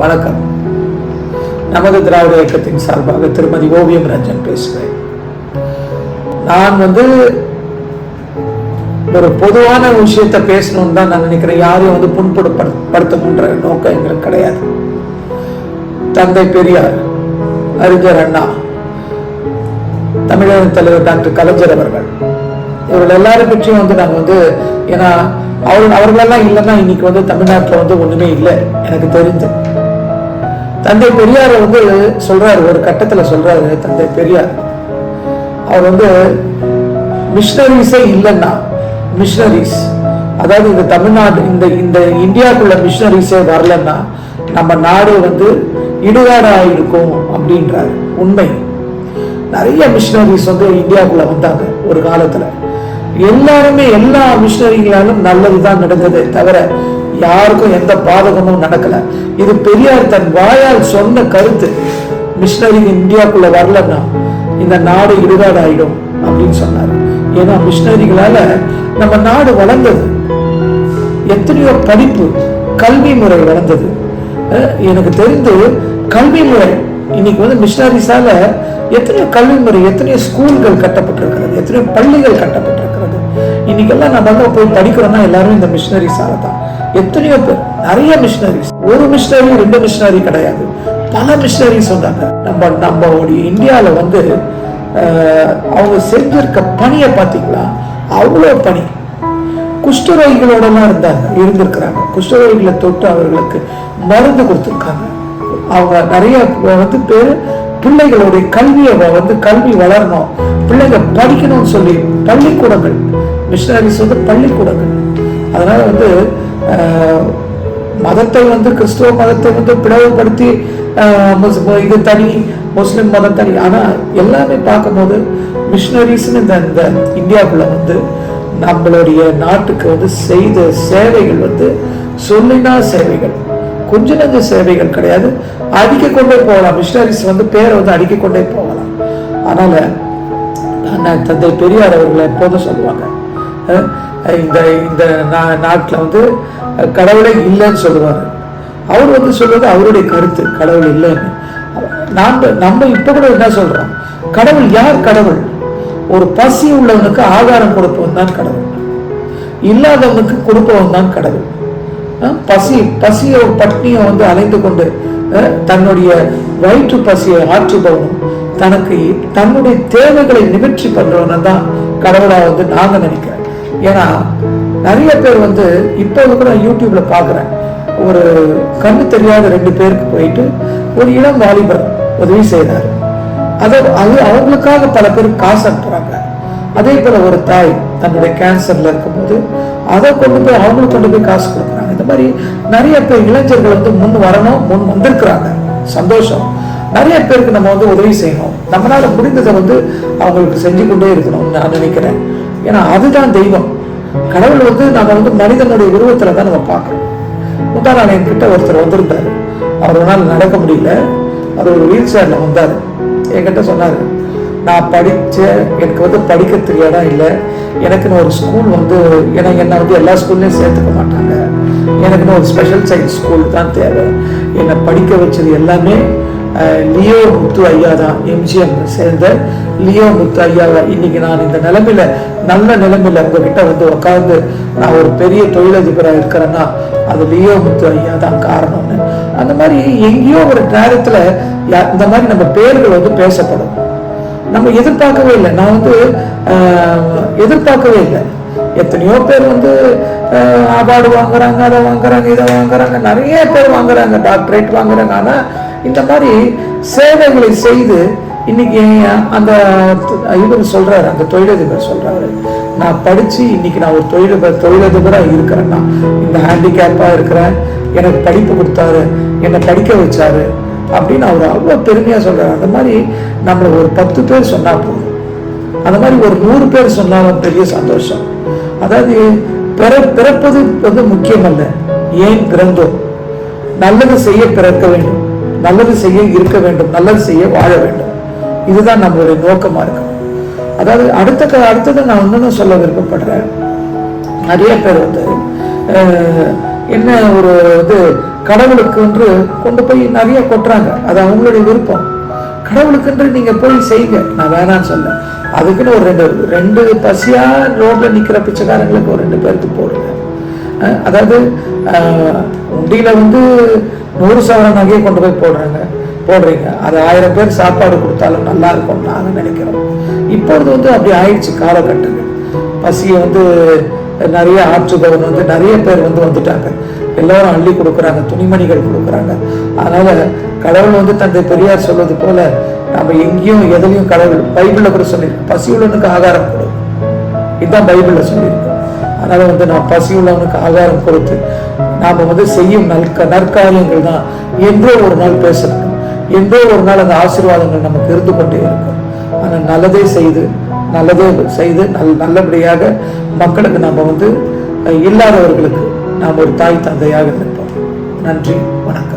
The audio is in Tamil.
வணக்கம். நமது திராவிட இயக்கத்தின் சார்பாக திருமதி ஓவியம் ரஞ்சன் பேசுகிறேன். நான் வந்து ஒரு பொதுவான விஷயத்தை பேசணும்னு தான் நான் நினைக்கிறேன். யாரையும் வந்து புண்படுத்தப்படுத்தணுன்ற நோக்கம் எங்களுக்கு கிடையாது. தந்தை பெரியார் அறிஞர் அண்ணா தமிழக தலைவர் டாக்டர் கலைஞர் அவர்கள் இவர்கள் எல்லாரும் பற்றியும் வந்து நாங்கள் வந்து ஏன்னா அவர்கள் அவர்களெல்லாம் இல்லைன்னா இன்னைக்கு வந்து தமிழ்நாட்டில் வந்து ஒண்ணுமே இல்லை எனக்கு தெரிஞ்சு. தந்தை பெரியார் வந்து சொல்றாரு ஒரு கட்டத்துல சொல்றாரு தந்தை பெரியார். அவர் வந்து மிஷினரிஸே இல்லைன்னா மிஷினரிஸ் அதாவது இந்த தமிழ்நாடு இந்த இந்த இந்தியாவுக்குள்ள மிஷினரிஸே வரலன்னா நம்ம நாடு வந்து இடுகாடாக இருக்கும் அப்படின்றார். உண்மை. நிறைய மிஷினரிஸ் வந்து இந்தியாவுக்குள்ள வந்தாங்க ஒரு காலத்துல. எல்லாருமே எல்லா மிஷனரிகளாலும் நல்லதுதான் நடந்ததே தவிர யாருக்கும் எந்த பாதகமும் நடக்கல. இது பெரியார் தன் வாயால் சொன்ன கருத்து. மிஷினரி இந்தியாவுக்குள்ள வரலன்னா இந்த நாடு இடுகாடு ஆயிடும் அப்படின்னு சொன்னார். ஏன்னா மிஷினரிகளால நம்ம நாடு வளர்ந்தது. எத்தனையோ படிப்பு கல்வி முறை வளர்ந்தது. எனக்கு தெரிந்து கல்வி முறை இன்னைக்கு வந்து மிஷினரிஸால எத்தனையோ கல்வி முறை எத்தனையோ ஸ்கூல்கள் கட்டப்பட்டிருக்கிறது எத்தனையோ பள்ளிகள் கட்டப்பட்டிருக்கிறது. இன்னைக்கெல்லாம் நம்ம போய் படிக்கிறோம்னா எல்லாரும் இந்த மிஷினரிஸால தான். எத்தனையோ பேர் நிறைய மிஷினரிஸ் ஒரு மிஷினரி ரெண்டு மிஷினரி கிடையாது. பல மிஷினரி வந்தாங்க. நம்ம நம்மளுடைய இந்தியாவில் வந்து அஹ், அவங்க செஞ்சிருக்க பணியை பார்த்தீங்களா? அவ்வளோ பணி. குஷ்டரோகிகளோடலாம் இருந்தாங்க இருந்திருக்கிறாங்க. குஷ்டரோகிகளை தொட்டு அவர்களுக்கு மருந்து கொடுத்துருக்காங்க. அவங்க நிறைய வந்து பேர் பிள்ளைகளுடைய கல்வியை வந்து கல்வி வளரணும். பிள்ளைங்க படிக்கணும்னு சொல்லி பள்ளிக்கூடங்கள். மிஷினரிஸ் வந்து பள்ளிக்கூடங்கள். அதனால வந்து மதத்தை வந்து கிறிஸ்துவ மதத்தை வந்து பிளவுபடுத்தி முஸ்- இது தனி முஸ்லீம் மதம் தனி. ஆனால் எல்லாமே பார்க்கும்போது மிஷினரிஸ்னு இந்த இந்த இந்தியாவுக்குள்ள வந்து நம்மளுடைய நாட்டுக்கு வந்து செய்த சேவைகள் வந்து சொல்லினா சேவைகள் கொஞ்ச நஞ்ச சேவைகள் கிடையாது. அடிக்க கொண்டே போகலாம். மிஷினரிஸ் வந்து பேரை வந்து அடிக்க கொண்டே போகலாம். அதனால் நான் தந்தை பெரியார் அவர்களை எப்போதும் சொல்லுவாங்க. இந்த இந்த நா- வந்து கடவுளே இல்லைன்னு சொல்லுவார். அவர் வந்து சொல்வது அவருடைய கருத்து கடவுள் இல்லைன்னு. நாம் நம்ம இப்போ கூட என்ன சொல்றோம்? கடவுள் யார் கடவுள்? ஒரு பசி உள்ளவனுக்கு ஆகாரம் கொடுப்பவன் தான் கடவுள். இல்லாதவனுக்கு கொடுப்பவன் தான் கடவுள். அஹ் பசி பசியோ பட்னியோ வந்து அலைந்து கொண்டு தன்னுடைய வயிற்று பசியை ஆற்றுபவனும் தனக்கு தன்னுடைய தேவைகளை நிவர்த்தி பண்றவனும் தான் கடவுளாக வந்து நாங்கள் நினைக்கிறேன் ஏன்னா நிறைய பேர் வந்து இப்போது கூட யூடியூப்ல பார்க்குறேன். ஒரு கண்ணு தெரியாத ரெண்டு பேருக்கு போயிட்டு ஒரு இளம் வாலிபர் உதவி செய்தார் அதை அது அவங்களுக்காக பல பேர் காசு அனுப்புறாங்க. அதே போல ஒரு தாய் தன்னுடைய கேன்சர்ல இருக்கும்போது அதை கொண்டு போய் அவங்களுக்கு கொண்டு போய் காசு கொடுக்குறாங்க. இந்த மாதிரி நிறைய பேர் இளைஞர்கள் வந்து முன் வரணும் முன் வந்திருக்கிறாங்க. சந்தோஷம். நிறைய பேருக்கு நம்ம வந்து உதவி செய்யணும். நம்மளால முடிந்ததை வந்து அவங்களுக்கு செஞ்சு கொண்டே இருக்கணும்னு நான் நினைக்கிறேன். ஏன்னா அதுதான் தெய்வம். கடவுள் வந்து நம்ம வந்து மனிதனுடைய உருவத்துல தான் நம்ம பார்க்கணும் முந்தா நாள் என்கிட்ட ஒருத்தர் வந்திருந்தாரு. அவரால் நடக்க முடியல. அவர் ஒரு வீல் சேர்ல வந்தார். என்கிட்ட சொன்னார் நான் படித்த எனக்கு வந்து படிக்கிறதுக்கு இடம் இல்லை. எனக்குன்னு ஒரு ஸ்கூல் வந்து ஏன்னா என்னை வந்து எல்லா ஸ்கூல்லையும் சேர்த்துக்க மாட்டாங்க. எனக்குன்னு ஒரு ஸ்பெஷல் சயின்ஸ் ஸ்கூல் தான் தேவை. என்னை படிக்க வச்சது எல்லாமே லியோ முத்து ஐயா தான் எம்ஜிஎம் சேர்ந்த லியோ முத்து ஐயாவை இன்னைக்கு நான் இந்த நிலைமையில நல்ல நிலைமையில உங்ககிட்ட வந்து உட்காந்து நான் ஒரு பெரிய தொழிலதிபராக இருக்கிறேன்னா அது லியோ முத்து ஐயா தான் காரணம்னு. அந்த மாதிரி எங்கேயோ ஒரு நேரத்துல இந்த மாதிரி நம்ம பேர்கள் வந்து பேசப்படும். நம்ம எதிர்பார்க்கவே இல்லை. நான் வந்து எதிர்பார்க்கவே இல்லை. எத்தனையோ பேர் வந்து அவார்டு வாங்குறாங்க அதை வாங்குறாங்க இதை வாங்குறாங்க. நிறைய பேர் வாங்குறாங்க டாக்டரேட் வாங்குறாங்க. ஆனால் இந்த மாதிரி சேவைகளை செய்து இன்னைக்கு அந்த இவர் சொல்றாரு அந்த தொழிலதிபர் சொல்றாரு. நான் படிச்சு இன்னைக்கு நான் ஒரு தொழிலதிபர் தொழிலதிபரா இருக்கிறேன்னா இந்த ஹேண்டிகேப்பா இருக்கிறேன் எனக்கு படிப்பு கொடுத்தாரு என்னை படிக்க வச்சாரு அப்படின்னு அவர் அவ்வளோ பெருமையா சொல்றாரு. அந்த மாதிரி நம்மள ஒரு பத்து பேர் சொன்னா போதும். அந்த மாதிரி ஒரு நூறு பேர் சொன்னாலும் பெரிய சந்தோஷம். அதாவது பிற பிறப்பது வந்து முக்கியமல்ல. ஏன் பிறந்தோம்? நல்லது செய்ய பிறக்க வேண்டும். நல்லது செய்ய இருக்க வேண்டும். நல்லது செய்ய வாழ வேண்டும். இதுதான் நம்மளுடைய நோக்கமா இருக்கும். அதாவது அடுத்த க- அடுத்தது நான் இன்னொன்னு சொல்ல விருப்பப்படுறேன். நிறைய பேர் வந்து என்ன ஒரு இது கடவுளுக்கு கொண்டு போய் நிறைய கொட்டுறாங்க. அது அவங்களுடைய விருப்பம். கடவுளுக்கென்று நீங்க போய் செய்யுங்க. நான் வேணான்னு சொல்ல. அதுக்குன்னு ஒரு ரெண்டு ரெண்டு பசியா ரோட்ல நிக்கிற பிச்சைக்காரங்களுக்கு ஒரு ரெண்டு பேருக்கு போடுங்க. அஹ் அதாவது அஹ், உண்டியில வந்து நூறு சவரன் நகையை கொண்டு போய் போடுறாங்க. போடுறீங்க. அது ஆயிரம் பேர் சாப்பாடு கொடுத்தாலும் நல்லா இருக்கும் நாங்க நினைக்கிறோம் இப்பொழுது வந்து அப்படி ஆயிடுச்சு காலகட்டங்கள். பசியை வந்து நிறைய ஆற்றுபவன் வந்து நிறைய பேர் வந்து வந்துட்டாங்க. எல்லாரும் அள்ளி கொடுக்குறாங்க துணிமணிகள் கொடுக்குறாங்க. அதனால கடவுள் வந்து தந்தை பெரியார் சொல்வது போல நம்ம எங்கேயும் எதுலையும் கடவுள் பைபிளில் கூட சொல்லியிருக்கு. பசி உள்ளவனுக்கு ஆகாரம் கொடு. இதுதான் பைபிளில் சொல்லியிருக்கு. அதனால வந்து நான் பசி உள்ளவனுக்கு ஆகாரம் கொடுத்து நாம் வந்து செய்யும் நற்க நற்காரியங்கள் தான். என்றோ ஒரு நாள் பேசணும் என்றோ ஒரு நாள் அந்த ஆசீர்வாதங்கள் நமக்கு இருந்து கொண்டே இருக்கும். ஆனால் நல்லதே செய்து நல்லதே செய்து நல் நல்லபடியாக மக்களுக்கு நம்ம வந்து இல்லாதவர்களுக்கு நாம் ஒரு தாய் தந்தையாக இருப்போம் நன்றி வணக்கம்.